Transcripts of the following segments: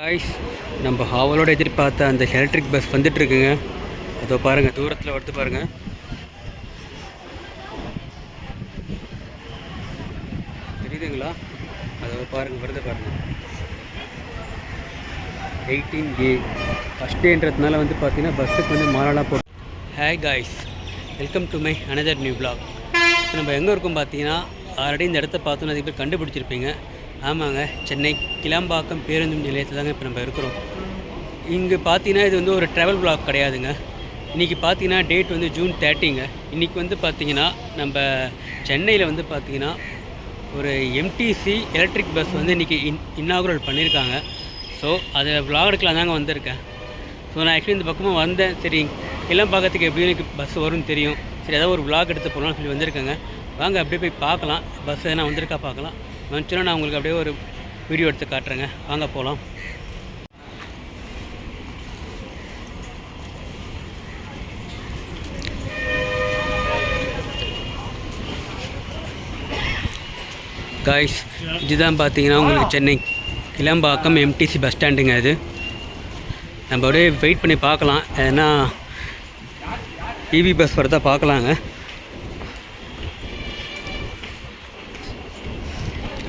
Guys நம்ம ஹாவலோட எதிர்பார்த்த அந்த எலக்ட்ரிக் பஸ் வந்துட்டு இருக்குங்க அதோ பாருங்க தூரத்தில் வருது பாருங்க. தெரியுதுங்களா? அதோ பாருங்க வருது பாருங்க. எயிட்டீன் ஏ ஃபஸ்ட் டேன்றதுனால வந்து பார்த்தீங்கன்னா பஸ்ஸுக்கு வந்து மாலாலாம் போட்டு hi guys welcome to my another new blog நம்ம எங்கே இருக்கோம் பார்த்தீங்கன்னா ஆல்ரெடி இந்த இடத்த பார்த்தோன்னா அதுக்கு பேர் கண்டுபிடிச்சிருப்பீங்க. ஆமாங்க. சென்னை கிளம்பாக்கம் பேருந்து நிலையத்தில் தாங்க இப்போ நம்ம இருக்கிறோம். இங்கே பார்த்தீங்கன்னா இது வந்து ஒரு ட்ராவல் பிளாக் கிடையாதுங்க. இன்றைக்கி பார்த்தீங்கன்னா டேட் வந்து ஜூன் தேர்ட்டிங்க இன்றைக்கி வந்து பார்த்தீங்கன்னா நம்ம சென்னையில் வந்து பார்த்தீங்கன்னா ஒரு எம்டிசி எலக்ட்ரிக் பஸ் வந்து இன்றைக்கி இன் இன்னாகுரல் பண்ணியிருக்காங்க ஸோ அதை vlog எடுக்கலாம் தாங்க வந்திருக்கேன். ஸோ நான் ஆக்சுவலி இந்த பக்கமாக வந்தேன். சரி எல்லாம் பார்க்கறதுக்கு எப்படி எனக்கு பஸ் வரும்னு தெரியும். சரி ஏதாவது ஒரு vlog எடுத்து போகலாம்னு சொல்லி வந்திருக்கேங்க. வாங்க அப்படியே போய் பார்க்கலாம். பஸ் எதனா வந்திருக்கா பார்க்கலாம். வந்துச்சுன்னா நான் உங்களுக்கு அப்படியே ஒரு வீடியோ எடுத்து காட்டுறேங்க. வாங்க போகலாம் காய்ஸ் இதுதான் பார்த்தீங்கன்னா உங்களுக்கு சென்னை கிளம்பாக்கம் எம்டிசி பஸ் ஸ்டாண்டுங்க இது. நம்ம அப்படியே வெயிட் பண்ணி பார்க்கலாம். ஏன்னா இவி பஸ் வரதா பார்க்கலாங்க.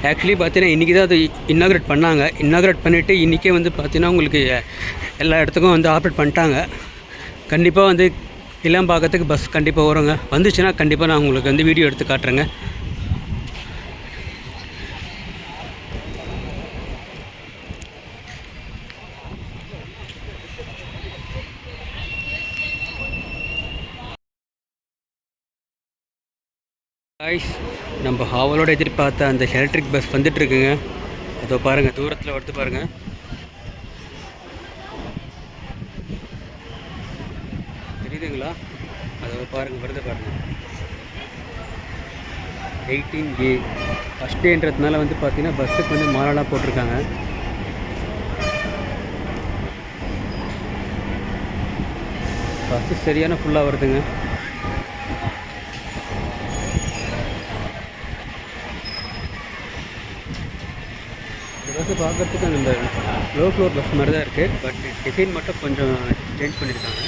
ஆக்சுவலி பார்த்தீங்கன்னா இன்றைக்கி தான் அது இன்னாக்ரேட் பண்ணாங்க. இன்னாக்ரேட் பண்ணிவிட்டு இன்றைக்கே வந்து பார்த்தீங்கன்னா உங்களுக்கு எல்லா இடத்துக்கும் வந்து ஆப்ரேட் பண்ணிட்டாங்க. கண்டிப்பாக வந்து இளம்பாக்கத்துக்கு பஸ் கண்டிப்பாக வருங்க. வந்துச்சுன்னா கண்டிப்பாக நான் உங்களுக்கு வந்து வீடியோ எடுத்து காட்டுறேங்க. காய்ஸ் நம்ம ஹாவலோட எதிர்பார்த்த அந்த எலக்ட்ரிக் பஸ் வந்துட்டு இருக்குங்க அதோ பாருங்க தூரத்தில் வருது பாருங்க. தெரியுதுங்களா? அதோ பாருங்க வருது பாருங்க. எயிட்டீன் ஏ ஃபஸ்ட் டேன்றதுனால வந்து பார்த்தீங்கன்னா பஸ்ஸுக்கு வந்து மாலாலாம் போட்டிருக்காங்க. பஸ்ஸு சரியான ஃபுல்லாக வருதுங்க. இந்த பார்க்குறதுக்கு அந்த லோ ஃப்ளோர் பஸ் மாதிரி தான் இருக்குது பட் டிசைன் மட்டும் கொஞ்சம் சேஞ்ச் பண்ணியிருக்காங்க.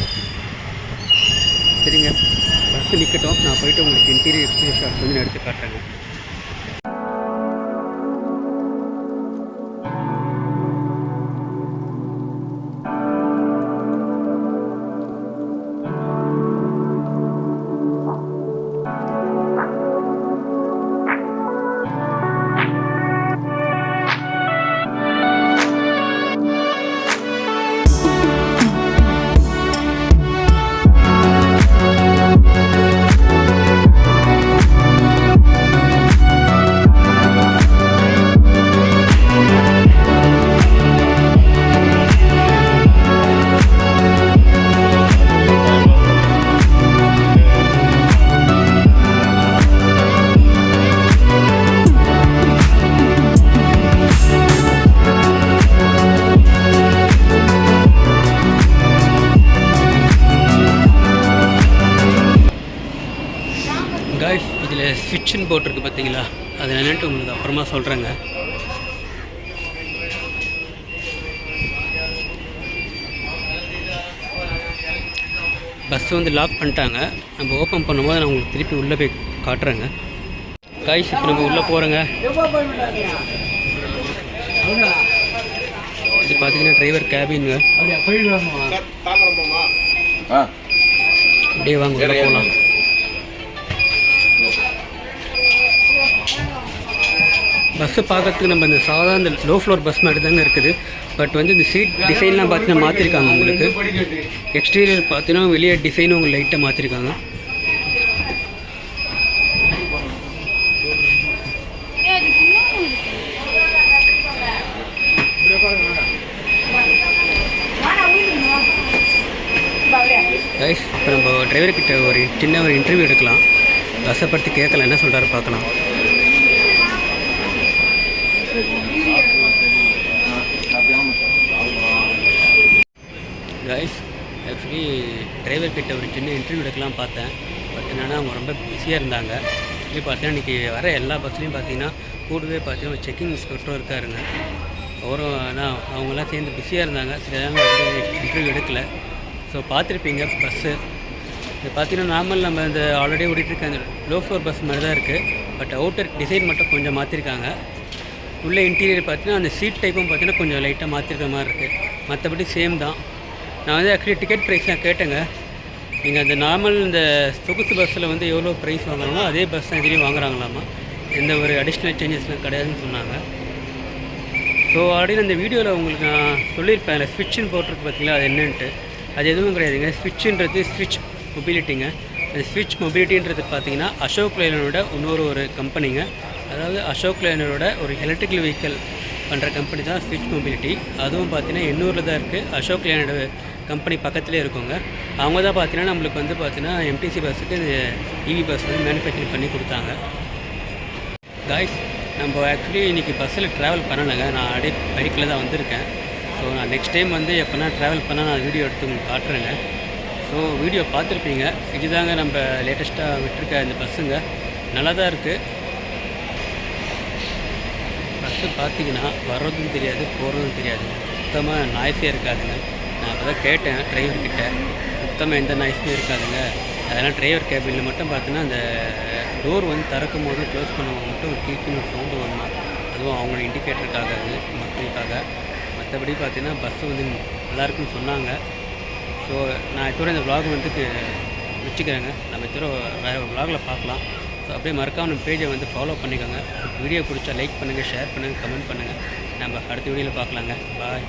சரிங்க. பஸ் நிற்கட்டும் நான் போயிட்டு உங்களுக்கு இன்டீரியர் எக்ஸ்பீரியன்ஸ் ஷாட்ஸ் வந்து எடுத்து காட்டுறேங்க. இதில் ஸ்விட்ச்னு போட்டிருக்கு பார்த்தீங்களா? அது என்னன்ட்டு உங்களுக்கு அப்புறமா சொல்கிறேங்க பஸ் வந்து லாக் பண்ணிட்டாங்க. நம்ம ஓப்பன் பண்ணும்போது நான் உங்களுக்கு திருப்பி உள்ளே போய் காட்டுறேங்க. காய்ஸ் இப்போ நம்ம உள்ளே போகிறோங்க இது பார்த்தீங்கன்னா டிரைவர் கேபின்ங்க அப்படியே வாங்க போகலாம். பஸ்ஸு பார்க்கறதுக்கு நம்ம இந்த சாதா இந்த லோ ஃப்ளோர் பஸ் மாதிரி தானே இருக்குது. பட் வந்து இந்த சீட் டிசைன்லாம் பார்த்தீங்கன்னா மாற்றிருக்காங்க உங்களுக்கு. எக்ஸ்டீரியர் பார்த்தீங்கன்னா வெளியே டிசைனும் உங்களுக்கு லைட்டாக மாற்றிருக்காங்க கைஸ் இப்போ நம்ம டிரைவர்கிட்ட ஒரு சின்ன ஒரு இன்டர்வியூ எடுக்கலாம். பஸ்ஸை பற்றி கேட்கலாம். என்ன சொல்கிறாரு பார்க்கலாம். கைஸ் ஆக்சுவலி டிரைவர் கிட்ட ஒரு சின்ன இன்டர்வியூ எடுக்கலாம் பார்த்தேன். பட் என்னென்னா அவங்க ரொம்ப பிஸியாக இருந்தாங்க. இப்படி பார்த்தீங்கன்னா இன்றைக்கி வர எல்லா பஸ்லேயும் பார்த்தீங்கன்னா கூடவே பார்த்தீங்கன்னா செக்கிங் இன்ஸ்பெக்டரும் இருக்காருங்க. அவரும் ஆனால் அவங்களாம் சேர்ந்து பிஸியாக இருந்தாங்க. சில வந்து இன்டர்வியூ எடுக்கல. ஸோ பார்த்துருப்பீங்க பஸ்ஸு இது பார்த்தீங்கன்னா நார்மல் நம்ம இந்த ஆல்ரெடி ஓடிட்டுருக்க அந்த லோ ஃப்ளோர் பஸ் மாதிரி தான் இருக்குது பட் அவுட்டர் டிசைன் மட்டும் கொஞ்சம் மாற்றிருக்காங்க உள்ள இன்டீரியர் பார்த்தீங்கன்னா அந்த சீட் டைப்பும் பார்த்தீங்கன்னா கொஞ்சம் லைட்டாக மாற்றிருக்க மாதிரி இருக்குது மற்றபடி சேம் தான். நான் வந்து ஆக்சுவலி டிக்கெட் ப்ரைஸ் நான் கேட்டேங்க. நீங்கள் அந்த நார்மல் இந்த சொகுசு பஸ்ஸில் வந்து எவ்வளோ ப்ரைஸ் வாங்குறாங்களோ அதே பஸ் தான் இதுலேயும் வாங்குறாங்களாமா? எந்த ஒரு அடிஷ்னல் சேஞ்சஸ்லாம் கிடையாதுன்னு சொன்னாங்க. ஸோ ஆல்ரெடி அந்த வீடியோவில் உங்களுக்கு நான் சொல்லியிருப்பேன். அதில் ஸ்விட்சுன்னு போட்டிருக்கு பார்த்தீங்களா அது என்னன்ட்டு. அது எதுவும் கிடையாதுங்க. ஸ்விட்சுன்றது ஸ்விட்ச் மொபிலிட்டிங்க அந்த ஸ்விட்ச் மொபிலிட்டின்றது பார்த்தீங்கன்னா அசோக் லைலனோட இன்னொரு ஒரு கம்பெனிங்க அதாவது அசோக் லைனரோட ஒரு எலக்ட்ரிக்கல் வெஹிக்கல் பண்ணுற கம்பெனி தான் ஸ்விட்ச் மொபிலிட்டி அதுவும் பார்த்தீங்கன்னா எண்ணூரில் தான் இருக்குது அசோக் லைனோட கம்பெனி பக்கத்துலேயே இருக்குங்க. அவங்க தான் பார்த்தீங்கன்னா நம்மளுக்கு வந்து பார்த்தீங்கன்னா எம்டிசி பஸ்ஸுக்கு இவி பஸ் வந்து மேனுஃபேக்சரிங் பண்ணி கொடுத்தாங்க. காய்ஸ் நம்ம ஆக்சுவலி இன்றைக்கி பஸ்ஸில் ட்ராவல் பண்ணலைங்க. நான் அப்படியே பைக்கில் தான் வந்திருக்கேன். ஸோ நான் நெக்ஸ்ட் டைம் வந்து எப்போனா ட்ராவல் பண்ணால் நான் வீடியோ எடுத்து உங்களுக்கு காட்டுறேங்க. ஸோ வீடியோ பார்த்துருப்பீங்க. இதுதாங்க நம்ம லேட்டஸ்ட்டாக விட்டுருக்க இந்த பஸ்ஸுங்க நல்லா தான் இருக்குது பஸ்ஸு பார்த்தீங்கன்னா வர்றதும் தெரியாது போகிறதும் தெரியாது. சுத்தமாக நாய்ஸே இருக்காதுங்க. நான் அப்போ தான் கேட்டேன் டிரைவர்கிட்ட சுத்தமாக எந்த நாய்ஸுமே இருக்காதுங்க. அதனால் டிரைவர் கேபினில் மட்டும் பார்த்தீங்கன்னா அந்த டோர் வந்து திறக்கும் போது க்ளோஸ் பண்ணும்போது மட்டும் ஒரு கீக்கின்னு சவுண்டு வருமா? அதுவும் அவங்களோட இண்டிகேட்டருக்காக அது மக்களுக்காக. மற்றபடி பார்த்தீங்கன்னா பஸ்ஸு வந்து நல்லாயிருக்குன்னு சொன்னாங்க. ஸோ நான் இத்தோட இந்த vlog வந்து வச்சுக்கிறேங்க. நம்ம இத்தோட வேறு vlogல பார்க்கலாம். ஸோ அப்படியே மறக்காம நம்ம பேஜை வந்து ஃபாலோ பண்ணிக்கோங்க. வீடியோ பிடிச்சா லைக் பண்ணுங்கள் ஷேர் பண்ணுங்கள் கமெண்ட் பண்ணுங்கள் நம்ம அடுத்த வீடியோவில் பார்க்கலாங்க. பாய்